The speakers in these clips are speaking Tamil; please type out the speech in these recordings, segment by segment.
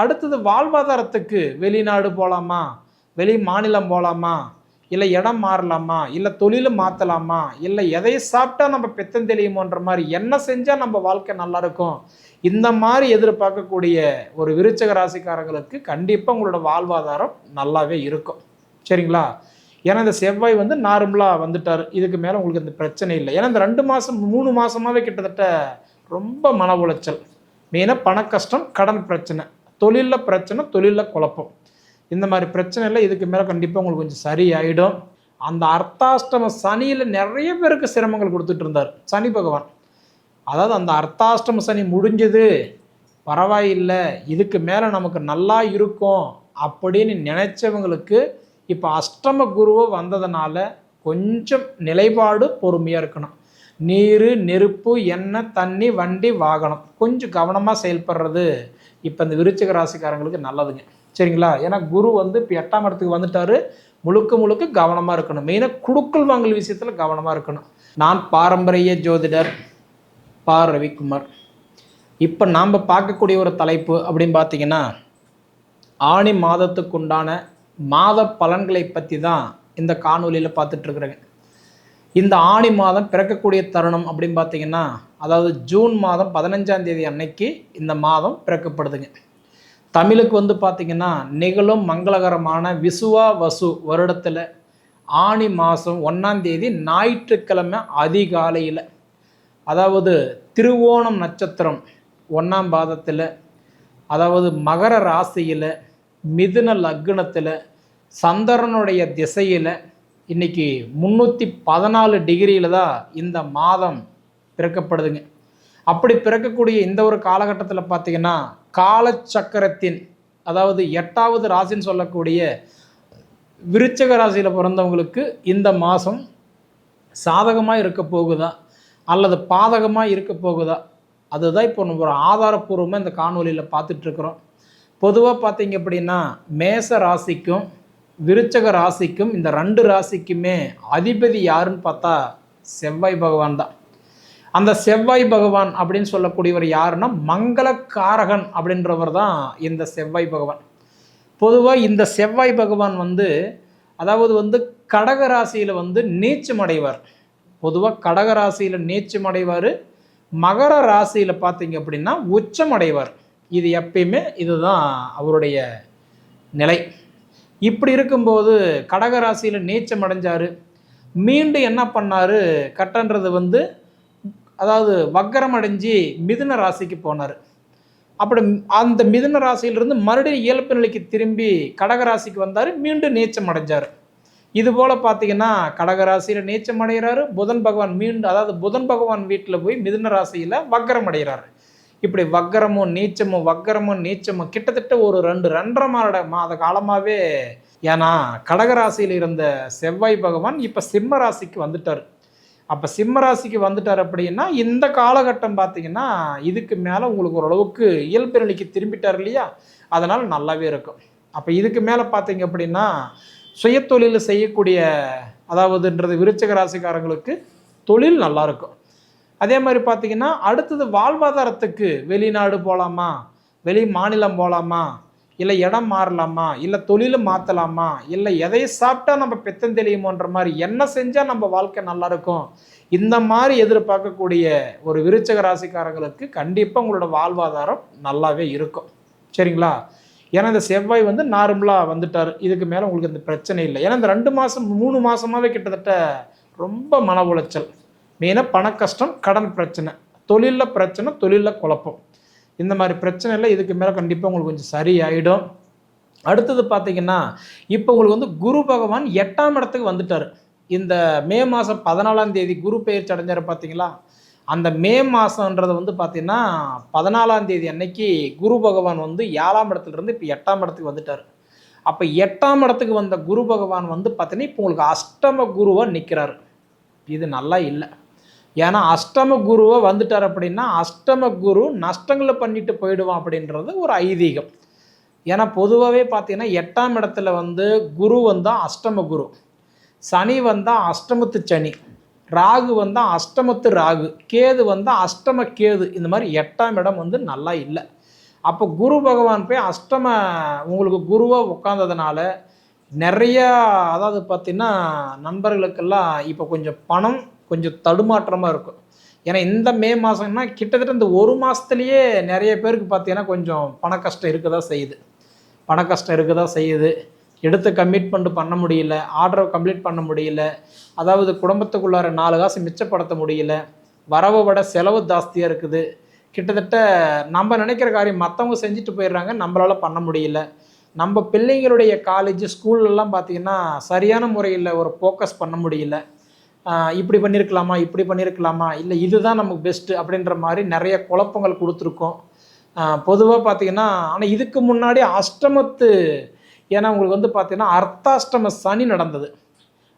அடுத்தது வாழ்வாதாரத்துக்கு வெளிநாடு போகலாமா வெளி மாநிலம் போகலாமா இல்லை இடம் மாறலாமா? இல்லை தொழில் மாற்றலாமா இல்லை எதை சாப்பிட்டா நம்ம பெத்தம் தெளியுமோன்ற மாதிரி என்ன செஞ்சால் நம்ம வாழ்க்கை நல்லா இருக்கும் இந்த மாதிரி எதிர்பார்க்கக்கூடிய ஒரு விருச்சக ராசிக்காரங்களுக்கு கண்டிப்பாக உங்களோட வாழ்வாதாரம் நல்லாவே இருக்கும். சரிங்களா? ஏன்னா இந்த செவ்வாய் வந்து நார்மலாக வந்துட்டார். இதுக்கு மேலே உங்களுக்கு இந்த பிரச்சனை இல்லை. ஏன்னா இந்த ரெண்டு மாதம் மூணு மாதமாகவே கிட்டத்தட்ட ரொம்ப மன உளைச்சல். மெயினாக பண கஷ்டம் கடன் பிரச்சனை. தொழிலில் பிரச்சனை தொழிலில் குழப்பம். இந்த மாதிரி பிரச்சனை இல்லை இதுக்கு மேலே கண்டிப்பாக உங்களுக்கு கொஞ்சம் சரியாயிடும். அந்த அர்த்தாஷ்டம சனியில் நிறைய பேருக்கு சிரமங்கள் கொடுத்துட்டு இருந்தார். சனி பகவான். அதாவது அந்த அர்த்தாஷ்டம சனி முடிஞ்சது பரவாயில்லை இதுக்கு மேலே நமக்கு நல்லா இருக்கும் அப்படின்னு நினைச்சவங்களுக்கு இப்போ அஷ்டம குருவை வந்ததுனால கொஞ்சம் நிலைப்பாடு பொறுமையாக இருக்கணும். நீர் நெருப்பு எண்ணெய் தண்ணி வண்டி வாகனம் கொஞ்சம் கவனமாக செயல்படுறது. இப்போ இந்த விருச்சிக ராசிக்காரங்களுக்கு நல்லதுங்க. சரிங்களா? ஏன்னா குரு வந்து இப்போ எட்டாம் இடத்துக்கு வந்துட்டாரு. முழுக்க முழுக்க கவனமாக இருக்கணும். மெயினாக குடுக்கல் வாங்கல் விஷயத்தில் கவனமாக இருக்கணும். நான் பாரம்பரிய ஜோதிடர் பா. ரவிக்குமார். இப்போ நாம் பார்க்கக்கூடிய ஒரு தலைப்பு அப்படின்னு பார்த்தீங்கன்னா ஆணி மாதத்துக்கு உண்டான மாத பலன்களை பற்றி தான் இந்த காணொலியில் பார்த்துட்ருக்குறேங்க இந்த ஆணி மாதம் பிறக்கக்கூடிய தருணம் அப்படின்னு பார்த்தீங்கன்னா அதாவது ஜூன் மாதம் பதினஞ்சாம் தேதி அன்னைக்கு இந்த மாதம் பிறக்கப்படுதுங்க. தமிழுக்கு வந்து பார்த்திங்கன்னா நிகழும் மங்களகரமான விசுவா வசு வருடத்தில் ஆணி மாதம் ஒன்றாம் தேதி ஞாயிற்றுக்கிழமை அதிகாலையில் அதாவது திருவோணம் நட்சத்திரம் ஒன்றாம் பாதத்தில் அதாவது மகர ராசியில் மிதுன லக்னத்தில் சந்திரனுடைய திசையில் இன்றைக்கி முந்நூற்றி பதினாலு டிகிரியில் தான் இந்த மாதம் பிறக்கப்படுதுங்க. அப்படி பிறக்கக்கூடிய இந்த ஒரு காலகட்டத்தில் பார்த்திங்கன்னா காலச்சக்கரத்தின் அதாவது எட்டாவது ராசின்னு சொல்லக்கூடிய விருச்சக ராசியில் பிறந்தவங்களுக்கு இந்த மாதம் சாதகமாக இருக்க போகுதா? அல்லது பாதகமாக இருக்க போகுதா? அதுதான் இப்போ நம்ம ஒரு ஆதாரப்பூர்வமாக இந்த காணொலியில் பார்த்துட்ருக்குறோம் பொதுவாக பார்த்தீங்க அப்படின்னா மேச ராசிக்கும் விருச்சக ராசிக்கும் இந்த ரெண்டு ராசிக்குமே அதிபதி யாருன்னு பார்த்தா செவ்வாய் பகவான் தான். அந்த செவ்வாய் பகவான் அப்படின்னு சொல்லக்கூடியவர் யாருன்னா மங்களக்காரகன் அப்படின்றவர் தான் இந்த செவ்வாய் பகவான். பொதுவாக இந்த செவ்வாய் பகவான் வந்து அதாவது வந்து கடக ராசியில் வந்து நீச்சம் அடைவார் பொதுவாக கடக ராசியில் நீச்சம் அடைவார் மகர ராசியில் பார்த்தீங்க அப்படின்னா உச்சம் அடைவார் இது எப்பயுமே இதுதான் அவருடைய நிலை. இப்படி இருக்கும்போது கடக ராசியில் நீச்சம் அடைஞ்சார். மீண்டும் என்ன பண்ணார்? கட்டன்றது வந்து அதாவது வக்கரம் அடைஞ்சு மிதுன ராசிக்கு போனார். அப்படி அந்த மிதுன ராசியிலிருந்து மறுபடியும் இயல்பு நிலைக்கு திரும்பி கடகராசிக்கு வந்தார் மீண்டும் நீச்சம் அடைஞ்சார். இது போல் பார்த்தீங்கன்னா கடக ராசியில் நீச்சம் அடைகிறாரு புதன் பகவான் மீண்டும் அதாவது புதன் பகவான் வீட்டில் போய் மிதுன ராசியில் வக்கரம் அடைகிறாரு. இப்படி வக்கரமும் நீச்சமும் வக்கரமும் நீச்சமும் கிட்டத்தட்ட ஒரு ரெண்டு ரெண்டரை மாத மாத காலமாகவே ஏன்னா கடகராசியில் இருந்த செவ்வாய் பகவான் இப்போ சிம்ம ராசிக்கு வந்துட்டார். அப்போ சிம்ம ராசிக்கு வந்துட்டார் அப்படின்னா இந்த காலகட்டம் பார்த்தீங்கன்னா இதுக்கு மேலே உங்களுக்கு ஓரளவுக்கு இயல்பு நிலைக்கு திரும்பிட்டார் இல்லையா? அதனால் நல்லாவே இருக்கும். அப்போ இதுக்கு மேலே பார்த்தீங்க அப்படின்னா சுயத்தொழில் செய்யக்கூடிய அதாவதுன்றது விருச்சக ராசிக்காரங்களுக்கு தொழில் நல்லாயிருக்கும் அதே மாதிரி பார்த்தீங்கன்னா அடுத்தது வாழ்வாதாரத்துக்கு வெளிநாடு போகலாமா வெளி மாநிலம் போகலாமா இல்லை இடம் மாறலாமா? இல்லை தொழிலும் மாற்றலாமா இல்லை எதை சாப்பிட்டா நம்ம பெத்தம் தெளியுமோன்ற மாதிரி என்ன செஞ்சால் நம்ம வாழ்க்கை நல்லா இருக்கும்? இந்த மாதிரி எதிர்பார்க்கக்கூடிய ஒரு விருச்சக ராசிக்காரங்களுக்கு கண்டிப்பாக உங்களோட வாழ்வாதாரம் நல்லாவே இருக்கும். சரிங்களா? ஏன்னா இந்த செவ்வாய் வந்து நார்மலாக வந்துட்டார். இதுக்கு மேலே உங்களுக்கு இந்த பிரச்சனை இல்லை. ஏன்னா இந்த ரெண்டு மாதம் மூணு மாதமாகவே கிட்டத்தட்ட ரொம்ப மன உளைச்சல். மெயினாக பண கஷ்டம் கடன் பிரச்சனை. தொழிலில் பிரச்சனை தொழிலில் குழப்பம். இந்த மாதிரி பிரச்சனையில் இதுக்கு மேலே கண்டிப்பாக உங்களுக்கு கொஞ்சம் சரியாயிடும். அடுத்தது பார்த்தீங்கன்னா இப்போ உங்களுக்கு வந்து குரு பகவான் எட்டாம் இடத்துக்கு வந்துட்டார். இந்த மே மாதம் பதினாலாம் தேதி குரு பெயர்ச்சி அடைஞ்சார் பார்த்தீங்களா அந்த மே மாதன்றது வந்து பார்த்திங்கன்னா பதினாலாம் தேதி அன்னைக்கு குரு பகவான் வந்து ஏழாம் இடத்துலேருந்து இப்போ எட்டாம் இடத்துக்கு வந்துட்டார். அப்போ எட்டாம் இடத்துக்கு வந்த குரு பகவான் வந்து பார்த்தீங்கன்னா இப்போ உங்களுக்கு அஷ்டம குருவாக நிற்கிறாரு இது நல்லா இல்லை. ஏன்னா அஷ்டம குருவை வந்துட்டார் அப்படின்னா அஷ்டம குரு நஷ்டங்களை பண்ணிட்டு போயிடுவான் அப்படின்றது ஒரு ஐதீகம். ஏன்னா பொதுவாகவே பார்த்தீங்கன்னா எட்டாம் இடத்துல வந்து குரு வந்தால் அஷ்டம குரு சனி வந்தால் அஷ்டமத்து சனி ராகு வந்தால் அஷ்டமத்து ராகு கேது வந்தால் அஷ்டம கேது இந்த மாதிரி எட்டாம் இடம் வந்து நல்லா இல்லை. அப்போ குரு பகவான் போய் அஷ்டம உங்களுக்கு குருவாக உட்காந்ததுனால நிறையா அதாவது பார்த்தீங்கன்னா நண்பர்களுக்கெல்லாம் இப்போ கொஞ்சம் பணம் கொஞ்சம் தடுமாற்றமாக இருக்கும். ஏன்னா இந்த மே மாதம்னா கிட்டத்தட்ட இந்த ஒரு மாதத்துலேயே நிறைய பேருக்கு பார்த்தீங்கன்னா கொஞ்சம் பண கஷ்டம் இருக்க தான் செய்யுது. பண கஷ்டம் இருக்க தான் செய்யுது. எடுத்து கமிட்மெண்ட் பண்ண முடியல. ஆர்டரை கம்ப்ளீட் பண்ண முடியல. அதாவது குடும்பத்துக்குள்ளார நாலு காசு மிச்சப்படுத்த முடியல. வரவை விட செலவு ஜாஸ்தியாக இருக்குது. கிட்டத்தட்ட நம்ம நினைக்கிற காரியம் மற்றவங்க செஞ்சுட்டு போயிடுறாங்க. நம்மளால் பண்ண முடியல. நம்ம பிள்ளைங்களுடைய காலேஜ் ஸ்கூல்லலாம் பார்த்தீங்கன்னா சரியான முறையில் ஒரு ஃபோக்கஸ் பண்ண முடியல. இப்படி பண்ணியிருக்கலாமா இப்படி பண்ணியிருக்கலாமா இல்லை இதுதான் நமக்கு பெஸ்ட்டு அப்படின்ற மாதிரி நிறைய குழப்பங்கள் கொடுத்துருக்கோம். பொதுவாக பார்த்தீங்கன்னா ஆனால் இதுக்கு முன்னாடி அஷ்டமத்து ஏன்னா உங்களுக்கு வந்து பார்த்தீங்கன்னா அர்த்தாஷ்டம சனி நடந்தது.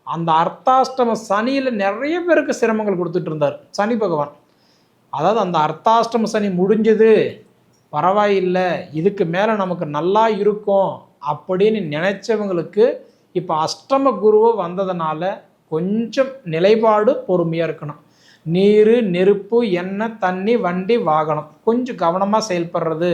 அந்த அர்த்தாஷ்டம சனியில் நிறைய பேருக்கு சிரமங்கள் கொடுத்துட்டு இருந்தார் சனி பகவான். அதாவது அந்த அர்த்தாஷ்டம சனி முடிஞ்சது பரவாயில்லை இதுக்கு மேலே நமக்கு நல்லா இருக்கும் அப்படின்னு நினைச்சவங்களுக்கு இப்போ அஷ்டம குருவோ வந்ததுனால கொஞ்சம் நிலைப்பாடு பொறுமையாக இருக்கணும். நீர் நெருப்பு எண்ணெய் தண்ணி வண்டி வாகனம். கொஞ்சம் கவனமாக செயல்படுறது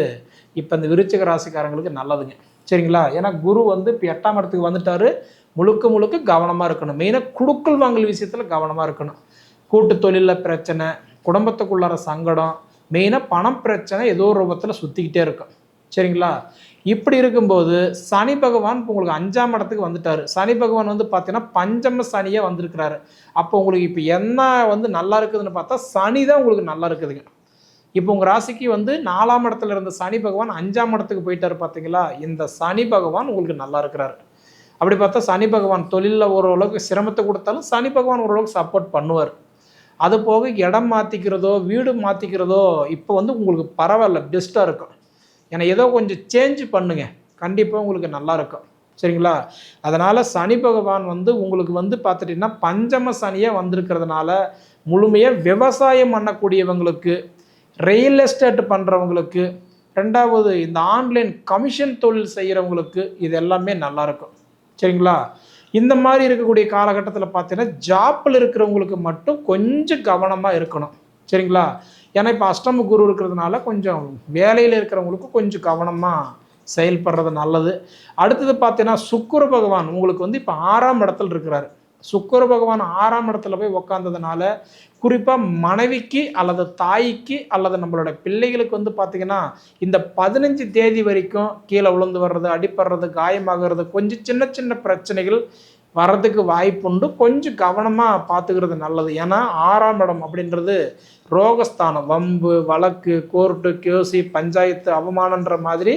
இப்போ இந்த விருச்சிக ராசிக்காரங்களுக்கு நல்லதுங்க. சரிங்களா? ஏன்னா குரு வந்து இப்போ எட்டாம் இடத்துக்கு வந்துட்டாரு. முழுக்க முழுக்க கவனமாக இருக்கணும். மெயினாக குடுக்கல் வாங்கல் விஷயத்தில் கவனமாக இருக்கணும். கூட்டு தொழிலில் பிரச்சனை குடும்பத்துக்குள்ளார சங்கடம் மெயினாக பணம் பிரச்சனை ஏதோ ஒரு ரூபத்தில் சுற்றிக்கிட்டே இருக்கும். சரிங்களா? இப்படி இருக்கும்போது சனி பகவான் இப்போ உங்களுக்கு அஞ்சாம் இடத்துக்கு வந்துட்டார். சனி பகவான் வந்து பார்த்தீங்கன்னா பஞ்சம சனியாக வந்திருக்கிறாரு. அப்போ உங்களுக்கு இப்போ என்ன வந்து நல்லா இருக்குதுன்னு பார்த்தா சனி தான் உங்களுக்கு நல்லா இருக்குதுங்க. இப்போ உங்கள் ராசிக்கு வந்து நாலாம் இடத்துல இருந்த சனி பகவான் அஞ்சாம் இடத்துக்கு போயிட்டாரு பார்த்தீங்களா? இந்த சனி பகவான் உங்களுக்கு நல்லா இருக்கிறாரு. அப்படி பார்த்தா சனி பகவான் தொழிலில் ஓரளவுக்கு சிரமத்தை கொடுத்தாலும் சனி பகவான் ஓரளவுக்கு சப்போர்ட் பண்ணுவார். அது போக இடம் மாற்றிக்கிறதோ வீடு மாற்றிக்கிறதோ இப்போ வந்து உங்களுக்கு பரவாயில்ல பெஸ்ட்டாக இருக்கும். ஏன்னா ஏதோ கொஞ்சம் சேஞ்ச் பண்ணுங்க. கண்டிப்பாக உங்களுக்கு நல்லாயிருக்கும் சரிங்களா? அதனால் சனி பகவான் வந்து உங்களுக்கு வந்து பார்த்துட்டிங்கன்னா பஞ்சம சனியாக வந்திருக்கிறதுனால முழுமையாக விவசாயம் பண்ணக்கூடியவங்களுக்கு ரியல் எஸ்டேட் பண்ணுறவங்களுக்கு ரெண்டாவது இந்த ஆன்லைன் கமிஷன் தொழில் செய்கிறவங்களுக்கு இது எல்லாமே நல்லா இருக்கும். சரிங்களா? இந்த மாதிரி இருக்கக்கூடிய காலகட்டத்தில் பார்த்தீங்கன்னா ஜாப்பில் இருக்கிறவங்களுக்கு மட்டும் கொஞ்சம் கவனமாக இருக்கணும். சரிங்களா? ஏன்னா இப்போ அஷ்டம குரு இருக்கிறதுனால கொஞ்சம் வேலையில் இருக்கிறவங்களுக்கு கொஞ்சம் கவனமாக செயல்படுறது நல்லது. அடுத்தது பார்த்தீங்கன்னா சுக்குர பகவான் உங்களுக்கு வந்து இப்போ ஆறாம் இடத்துல இருக்கிறாரு. சுக்கிர பகவான் ஆறாம் இடத்துல போய் உக்காந்ததுனால குறிப்பாக மனைவிக்கு அல்லது தாய்க்கு அல்லது நம்மளோட பிள்ளைகளுக்கு வந்து பார்த்திங்கன்னா இந்த பதினஞ்சு தேதி வரைக்கும் கீழே விழுந்து வர்றது அடிப்படுறது காயமாகிறது கொஞ்சம் சின்ன சின்ன பிரச்சனைகள் வர்றதுக்கு வாய்ப்புண்டு. கொஞ்சம் கவனமாக பார்த்துக்கிறது நல்லது. ஏன்னா ஆறாம் இடம் அப்படின்றது ரோகஸ்தானம். வம்பு வழக்கு கோர்ட்டு கேசி பஞ்சாயத்து அவமானன்ற மாதிரி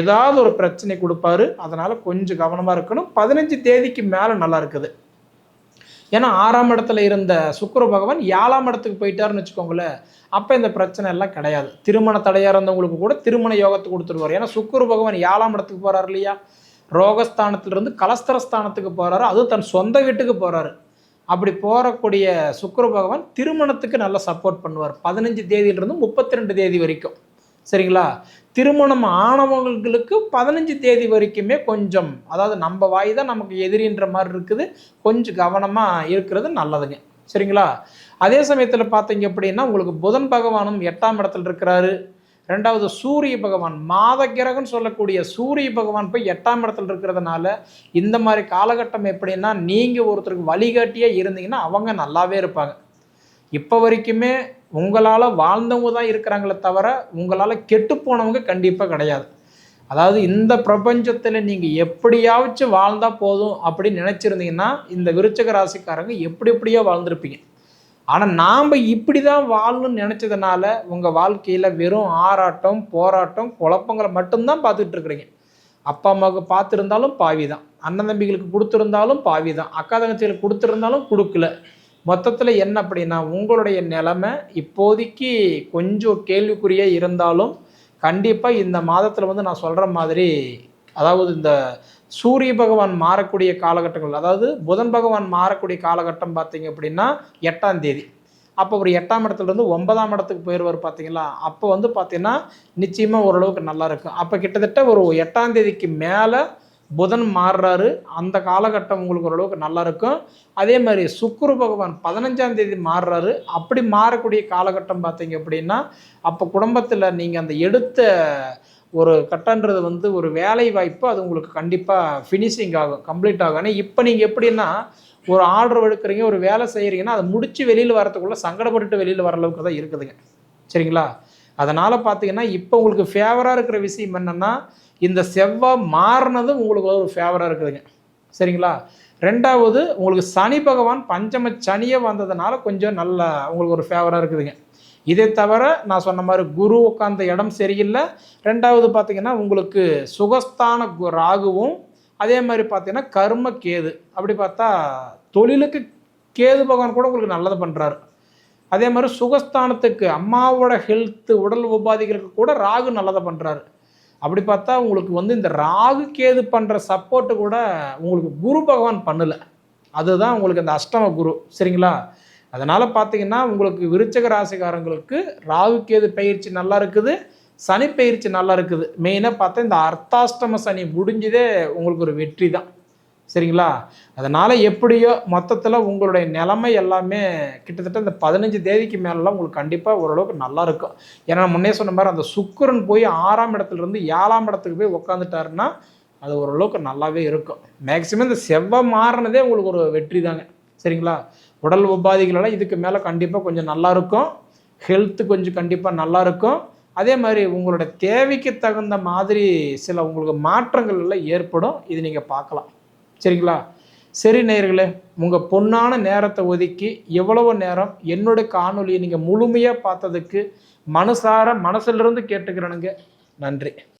ஏதாவது ஒரு பிரச்சனை கொடுப்பாரு. அதனால் கொஞ்சம் கவனமாக இருக்கணும். பதினஞ்சு தேதிக்கு மேலே நல்லா இருக்குது. ஏன்னா ஆறாம் இடத்துல இருந்த சுக்கர பகவான் ஏழாம் இடத்துக்கு போயிட்டாருன்னு வச்சுக்கோங்களேன். அப்போ இந்த பிரச்சனை எல்லாம் கிடையாது. திருமண தடையாக இருந்தவங்களுக்கு கூட திருமண யோகத்தை கொடுத்துருவார். ஏன்னா சுக்கிர பகவான் ஏழாம் இடத்துக்கு போகிறார் இல்லையா? ரோகஸ்தானத்திலிருந்து கலஸ்தரஸ்தானத்துக்கு போகிறாரு அதுவும் தன் சொந்த வீட்டுக்கு போகிறாரு அப்படி போகக்கூடிய சுக்கர பகவான் திருமணத்துக்கு நல்லா சப்போர்ட் பண்ணுவார். பதினஞ்சு தேதியிலிருந்து முப்பத்தி ரெண்டு தேதி வரைக்கும். சரிங்களா? திருமணம் ஆனவங்களுக்கு பதினஞ்சு தேதி வரைக்குமே கொஞ்சம் அதாவது நம்ம வாய் தான் நமக்கு எதிரின்ற மாதிரி இருக்குது. கொஞ்சம் கவனமாக இருக்கிறது நல்லதுங்க. சரிங்களா? அதே சமயத்தில் பார்த்தீங்க அப்படின்னா உங்களுக்கு புதன் பகவானும் எட்டாம் இடத்துல இருக்கிறாரு. ரெண்டாவது சூரிய பகவான் மாத கிரகம்னு சொல்லக்கூடிய சூரிய பகவான் போய் எட்டாம் இடத்துல இருக்கிறதுனால இந்த மாதிரி காலகட்டம் எப்படின்னா நீங்கள் ஒருத்தருக்கு வழிகாட்டியாக இருந்தீங்கன்னா அவங்க நல்லாவே இருப்பாங்க. இப்போ வரைக்குமே உங்களால் வாழ்ந்தவங்க தான் இருக்கிறாங்களே தவிர உங்களால் கெட்டு போனவங்க கண்டிப்பாக கிடையாது. அதாவது இந்த பிரபஞ்சத்தில் நீங்கள் எப்படியாச்சும் வாழ்ந்தால் போதும் அப்படின்னு நினச்சிருந்தீங்கன்னா இந்த விருச்சக ராசிக்காரங்க எப்படி எப்படியோ வாழ்ந்திருப்பீங்க. ஆனால் நாம் இப்படி தான் வாழணும்னு நினச்சதுனால உங்கள் வாழ்க்கையில் வெறும் ஆராட்டம் போராட்டம் குழப்பங்களை மட்டும்தான் பார்த்துட்டு இருக்கிறீங்க. அப்பா அம்மாவுக்கு பார்த்துருந்தாலும் பாவி தான் அண்ணன் தம்பிகளுக்கு கொடுத்துருந்தாலும் பாவி தான் அக்கா தங்கச்சிகளுக்கு கொடுத்துருந்தாலும் கொடுக்கல. மொத்தத்தில் என்ன அப்படின்னா உங்களுடைய நிலைமை இப்போதைக்கு கொஞ்சம் கேள்விக்குறியாக இருந்தாலும் கண்டிப்பாக இந்த மாதத்தில் வந்து நான் சொல்கிற மாதிரி அதாவது இந்த சூரிய பகவான் மாறக்கூடிய காலகட்டங்கள் அதாவது புதன் பகவான் மாறக்கூடிய காலகட்டம் பார்த்தீங்க அப்படின்னா எட்டாம் தேதி. அப்போ ஒரு எட்டாம் இடத்துலேருந்து ஒன்பதாம் இடத்துக்கு போயிடுவார் பார்த்தீங்களா? அப்போ வந்து பார்த்தீங்கன்னா நிச்சயமாக ஓரளவுக்கு நல்லா இருக்கும். அப்போ கிட்டத்தட்ட ஒரு எட்டாம் தேதிக்கு மேலே புதன் மாறுறாரு. அந்த காலகட்டம் உங்களுக்கு ஓரளவுக்கு நல்லா இருக்கும். அதே மாதிரி சுக்குரு பகவான் பதினஞ்சாம் தேதி மாறுறாரு. அப்படி மாறக்கூடிய காலகட்டம் பார்த்தீங்க அப்படின்னா அப்போ குடும்பத்தில் நீங்கள் அந்த எடுத்த ஒரு கட்டன்றது வந்து ஒரு வேலை வாய்ப்பு அது உங்களுக்கு கண்டிப்பாக ஃபினிஷிங் ஆகும் கம்ப்ளீட் ஆகும். ஆனால் இப்போ நீங்கள் எப்படின்னா ஒரு ஆர்டர் எடுக்கிறீங்க ஒரு வேலை செய்கிறீங்கன்னா அதை முடித்து வெளியில் வரத்துக்குள்ளே சங்கடப்பட்டுட்டு வெளியில் வர அளவுக்கு தான் இருக்குதுங்க. சரிங்களா? அதனால் பார்த்தீங்கன்னா இப்போ உங்களுக்கு ஃபேவராக இருக்கிற விஷயம் என்னென்னா இந்த செவ்வாய் மாறினதும் உங்களுக்கு ஒரு ஃபேவராக இருக்குதுங்க. சரிங்களா? ரெண்டாவது உங்களுக்கு சனி பகவான் பஞ்சம சனியே வந்ததுனால கொஞ்சம் நல்லா உங்களுக்கு ஒரு ஃபேவராக இருக்குதுங்க. இதை தவிர நான் சொன்ன மாதிரி குரு உட்காந்த இடம் சரியில்லை. ரெண்டாவது பார்த்திங்கன்னா உங்களுக்கு சுகஸ்தான கு- ராகுவும் அதே மாதிரி பார்த்தீங்கன்னா கர்ம கேது. அப்படி பார்த்தா தொழிலுக்கு கேது பகவான் கூட உங்களுக்கு நல்லது பண்ணுறாரு அதே மாதிரி சுகஸ்தானத்துக்கு அம்மாவோட ஹெல்த்து உடல் உபாதைகளுக்கு கூட ராகு நல்லதை பண்ணுறாரு அப்படி பார்த்தா உங்களுக்கு வந்து இந்த ராகு கேது பண்ணுற சப்போர்ட்டு கூட உங்களுக்கு குரு பகவான் பண்ணலை. அதுதான் உங்களுக்கு இந்த அஷ்டம குரு. சரிங்களா? அதனால் பார்த்தீங்கன்னா உங்களுக்கு விருச்சக ராசிக்காரங்களுக்கு ராகுக்கேது பயிற்சி நல்லா இருக்குது சனி பயிற்சி நல்லா இருக்குது. மெயினாக பார்த்தா இந்த அர்த்தாஷ்டம சனி முடிஞ்சதே உங்களுக்கு ஒரு வெற்றி தான். சரிங்களா? அதனால் எப்படியோ மொத்தத்தில் உங்களுடைய நிலைமை எல்லாமே கிட்டத்தட்ட இந்த பதினஞ்சு தேதிக்கு மேலெலாம் உங்களுக்கு கண்டிப்பாக ஓரளவுக்கு நல்லா இருக்கும். ஏன்னா முன்னே சொன்ன மாதிரி அந்த சுக்கரன் போய் ஆறாம் இடத்துல இருந்து ஏழாம் இடத்துக்கு போய் உட்காந்துட்டாருன்னா அது ஓரளவுக்கு நல்லாவே இருக்கும். மேக்சிமம் இந்த செவ்வாய் மாறினதே உங்களுக்கு ஒரு வெற்றி தாங்க. சரிங்களா? உடல் உபாதைகளெல்லாம் இதுக்கு மேலே கண்டிப்பாக கொஞ்சம் நல்லா இருக்கும். ஹெல்த்து கொஞ்சம் கண்டிப்பாக நல்லா இருக்கும். அதே மாதிரி உங்களோட தேவைக்கு தகுந்த மாதிரி சில உங்களுக்கு மாற்றங்கள் எல்லாம் ஏற்படும். இது நீங்கள் பார்க்கலாம். சரிங்களா? சரி நேயர்களே உங்கள் பொன்னான நேரத்தை ஒதுக்கி எவ்வளவு நேரம் என்னோட காணொலியை நீங்கள் முழுமையாக பார்த்ததுக்கு மனசார மனசிலிருந்து கேட்டுக்கிறேனுங்க. நன்றி.